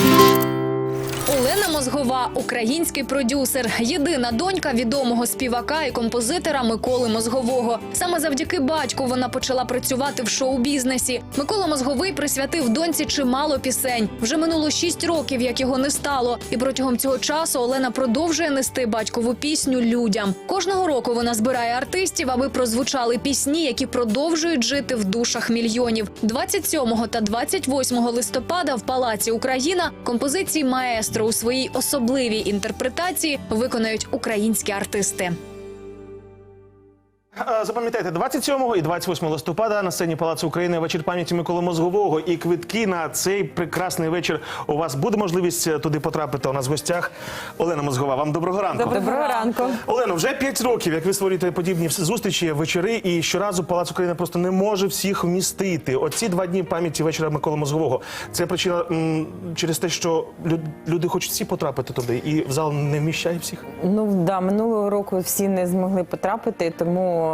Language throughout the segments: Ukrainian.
Thank you. Олена Мозгова, український продюсер, єдина донька відомого співака і композитора Миколи Мозгового. Саме завдяки батьку вона почала працювати в шоу-бізнесі. Микола Мозговий присвятив доньці чимало пісень. Вже минуло шість років, як його не стало. І протягом цього часу Олена продовжує нести батькову пісню людям. Кожного року вона збирає артистів, аби прозвучали пісні, які продовжують жити в душах мільйонів. 27 та 28 листопада в Палаці Україна композиції маестро у своїй особливій інтерпретації виконають українські артисти. Е, Запам'ятайте, 27 і 28 листопада на сцені Палацу України вечір пам'яті Миколи Мозгового. І квитки на цей прекрасний вечір у вас буде можливість е, туди потрапити. У нас в гостях Олена Мозгова. Вам доброго ранку. Доброго ранку. Олено, вже 5 років, як ви створюєте подібні зустрічі, вечори, і щоразу Палац України просто не може всіх вмістити. Оці два дні пам'яті вечора Миколи Мозгового. Це причина м, через те, що лю- люди хочуть всі потрапити туди, і в зал не вміщає всіх. Ну да, минулого року всі не змогли потрапити, тому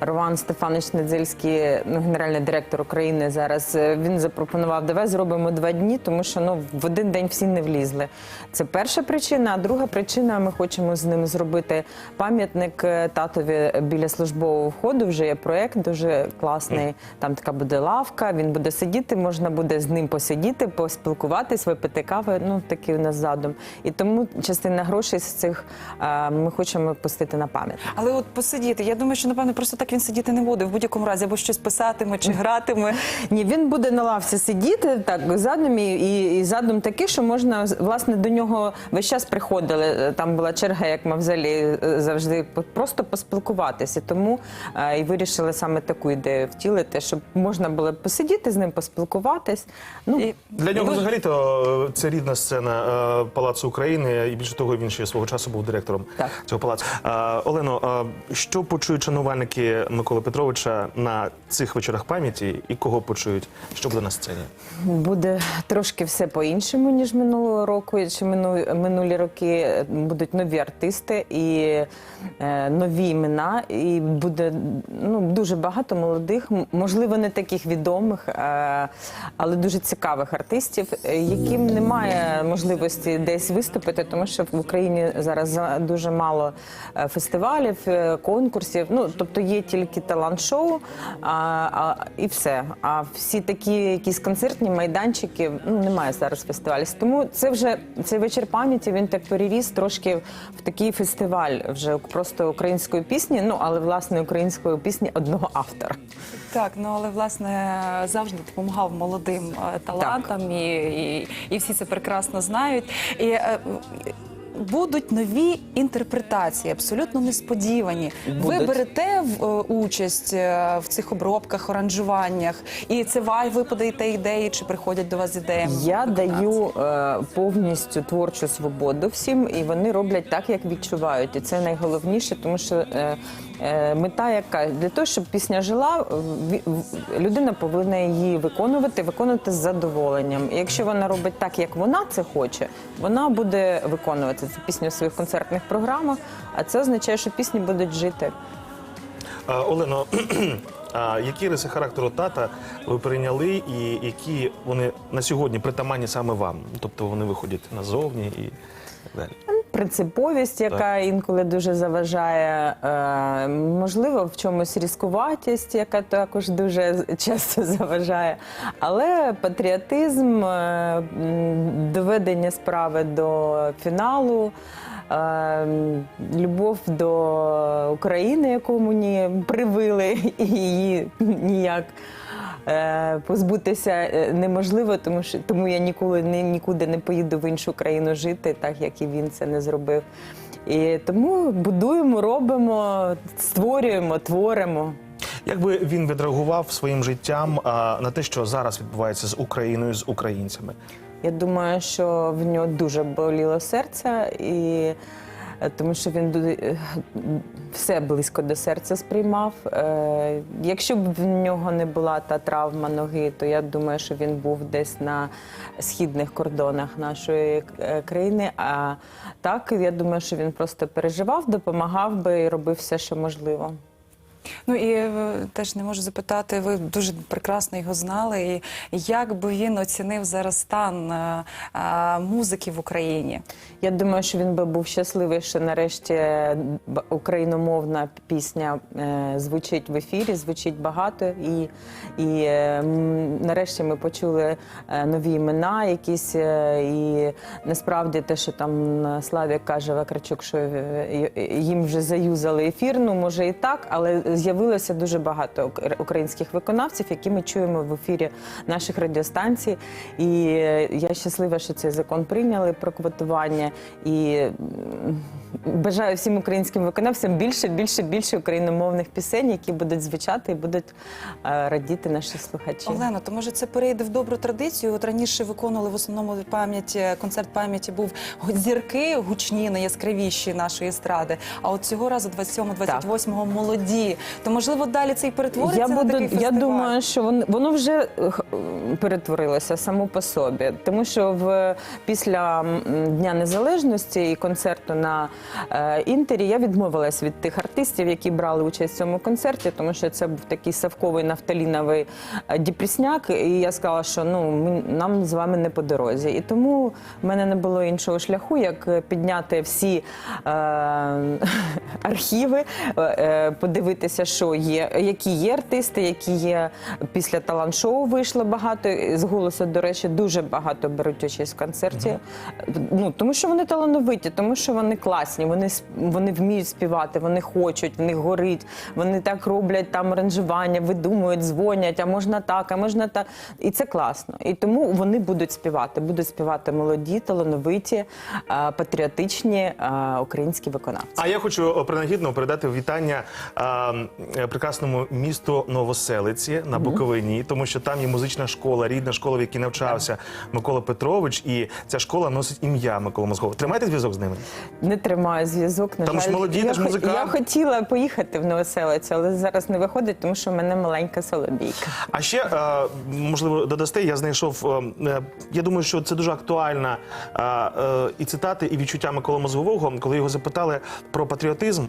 Роман Стефанович Недзельський, ну, генеральний директор України зараз, е, він запропонував, давай зробимо два дні, тому що ну в один день всі не влізли. Це перша причина. А друга причина, ми хочемо з ним зробити пам'ятник е, татові біля службового входу. Вже є проект дуже класний. Там така буде лавка. Він буде сидіти, можна буде з ним посидіти, поспілкуватись, випити кави. Ну такий у нас задум. І тому частина грошей з цих е, ми хочемо пустити на пам'ять. Але от посидіти, я думаю, що напевно просто так він сидіти не буде в будь-якому разі, або щось писатиме чи гратиме. Ні, він буде на лавці сидіти так задом і, і, і задум такий, що можна власне до нього весь час приходили. Е, Там була черга, як мавзолей, е, завжди просто поспілкуватися. Тому е, і вирішили саме таку ідею втілити, щоб можна було посидіти з ним, поспілкуватись. Ну І Для нього взагалі то е, це рідна сцена е, Палацу України, і більше того, він ще свого часу був директором Так. цього палацу. Е, Олено, е, що почують шанувальники Миколи Петровича на цих вечорах пам'яті, і кого почують? Що буде на сцені? Буде трошки все по-іншому, ніж минулого року, чи минулі роки. Будуть нові артисти і е, нові імена, і буде ну, дуже багато молодих, можливо, не таких відомих, е, але дуже цікавих артистів, е, яким немає можливості десь виступити, тому що в Україні зараз дуже мало е, фестивалів, е, конкурсів. Ну тобто є тільки талант-шоу, а, а, і все. А всі такі якісь концертні майданчики ну немає зараз фестивалів. Тому це вже цей вечір пам'яті. Він так переріс трошки в такий фестиваль вже просто української пісні. Ну але власне української пісні одного автора. так, ну але власне завжди допомагав молодим е, талантам, і, і, і всі це прекрасно знають. І, е, Будуть нові інтерпретації, абсолютно несподівані. Ви берете в, е, участь е, в цих обробках, аранжуваннях, і це вай, ви подаєте ідеї, чи приходять до вас ідеями? Я даю е, повністю творчу свободу всім, і вони роблять так, як відчувають. І це найголовніше, тому що е, мета яка для того, щоб пісня жила, в- людина повинна її виконувати, виконувати з задоволенням. І якщо вона робить так, як вона це хоче, вона буде виконувати цю пісню в своїх концертних програмах. А це означає, що пісні будуть жити. А, Олено, а які риси характеру тата ви прийняли, і які вони на сьогодні притаманні саме вам? Тобто вони виходять назовні і так далі. Принциповість, яка інколи дуже заважає, е, можливо, в чомусь різкуватість, яка також дуже часто заважає. Але патріотизм, е, доведення справи до фіналу. е, Любов до України, яку мені привили, і її ніяк позбутися е, неможливо, тому що тому я ніколи не нікуди не поїду в іншу країну жити, так як і він це не зробив. І тому будуємо, робимо, створюємо, творимо. Як би він відреагував своїм життям а, на те, що зараз відбувається з Україною, з українцями? Я думаю, що в нього дуже боліло серце, і е, тому що він е, все близько до серця сприймав. Е, Якщо б в нього не була та травма ноги, то я думаю, що він був десь на східних кордонах нашої е, країни. А так, я думаю, що він просто переживав, допомагав би і робив все, що можливо. Ну і е, теж не можу запитати, ви дуже прекрасно його знали. І як би він оцінив зараз стан е, е, музики в Україні? Я думаю, що він би був щасливий, що нарешті україномовна пісня звучить в ефірі, звучить багато, і, і нарешті ми почули нові імена, якісь і насправді те, що там Славік каже Вакарчук, що їм вже заюзали ефір. Ну може і так, але з'явилося дуже багато ук- українських виконавців, які ми чуємо в ефірі наших радіостанцій. І е, я щаслива, що цей закон прийняли про квотування. І бажаю всім українським виконавцям більше, більше, більше україномовних пісень, які будуть звучати і будуть е, радіти наші слухачі. Олена, то може це перейде в добру традицію? От раніше виконували в основному пам'яті, концерт пам'яті був зірки гучні, найяскравіші нашої естради. А от цього разу 27-28 молоді. То можливо далі це і перетвориться Я на буду. такий Я думаю, що воно, воно вже е, перетворилося само по собі, тому що в після Дня Незалежності і концерту на е, інтері я відмовилась від тих артистів, які брали участь в цьому концерті, тому що це був такий савковий нафталіновий е, діпрісняк. І я сказала, що ну ми, нам з вами не по дорозі. І тому в мене не було іншого шляху, як е, підняти всі е, архіви, е, е, подивитися, що є, які є артисти, які є після талант-шоу вийшло багато. З голосу, до речі, дуже багато беруть участь в концерті. Ну тому що вони талановиті, тому що вони класні, вони сп- вони вміють співати, вони хочуть, в них горить, вони так роблять там аранжування, видумують, дзвонять, а можна так, а можна так. І це класно. І тому вони будуть співати. Будуть співати молоді, талановиті, е, патріотичні е, українські виконавці. А я хочу о, принагідно передати вітання е, прекрасному місту Новоселиці на Буковині, тому що там є музична школа, рідна школа, в якій навчався Микола Петрович, і ця школа носить ім'я Микола Мозгова. Тримайте зв'язок з ними. Не тримаю зв'язок. На Там ж молоді, я, ж музиканти. я хотіла поїхати в Новоселицю, але зараз не виходить, тому що в мене маленька солобійка. А ще е, можливо додасте, я знайшов. е, е, Я думаю, що це дуже актуальна і цитати, і відчуття Миколи Мозгового, коли його запитали про патріотизм.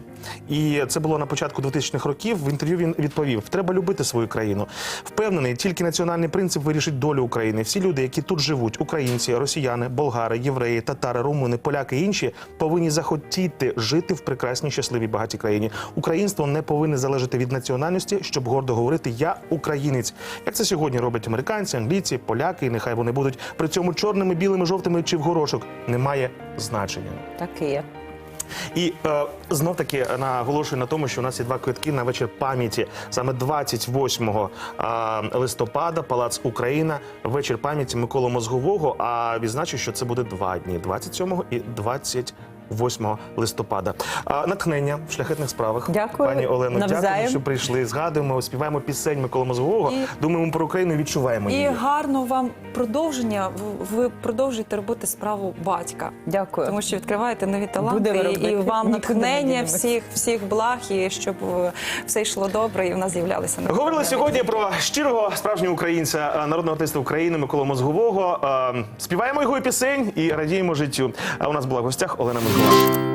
І це було на початку 2000-х років. В інтерв'ю він відповів: треба любити свою країну. Впевнений, тільки національний принцип вирішить долю України. Всі люди, які тут живуть, українці, росіяни, болгари, євреї, татари, румуни, поляки і інші, повинні захотіти жити в прекрасній, щасливій, багатій країні. Українство не повинне залежати від національності, щоб гордо говорити Я українець. Як це сьогодні роблять американці, англійці, поляки, і нехай вони будуть при цьому чорними, білими, жовтими чи в горошок. Немає значення. Так і є. І е, знов таки наголошую на тому, що у нас є два квитки на вечір пам'яті. Саме 28 е, листопада, Палац Україна, вечір пам'яті Миколи Мозгового. А відзначу, що це буде два дні: 27 і 28 листопада. А, натхнення в шляхетних справах. Дякую. пані Олено. Дякую, що прийшли. Згадуємо, співаємо пісень Миколи Мозгового. І- Думаємо про Україну, і відчуваємо І її. гарно вам продовження. Ви продовжуєте робити справу батька. Дякую. Тому що відкриваєте нові таланти і, і вам Нікуди натхнення всіх всіх благ, і щоб е, все йшло добре, і в нас з'являлися Говорили сьогодні про щирого справжнього українця, е, народного артиста України Микола Мозгового. Е, Співаємо його пісень і радіємо життю. А у нас була в гостях Олена Мозгова. 예.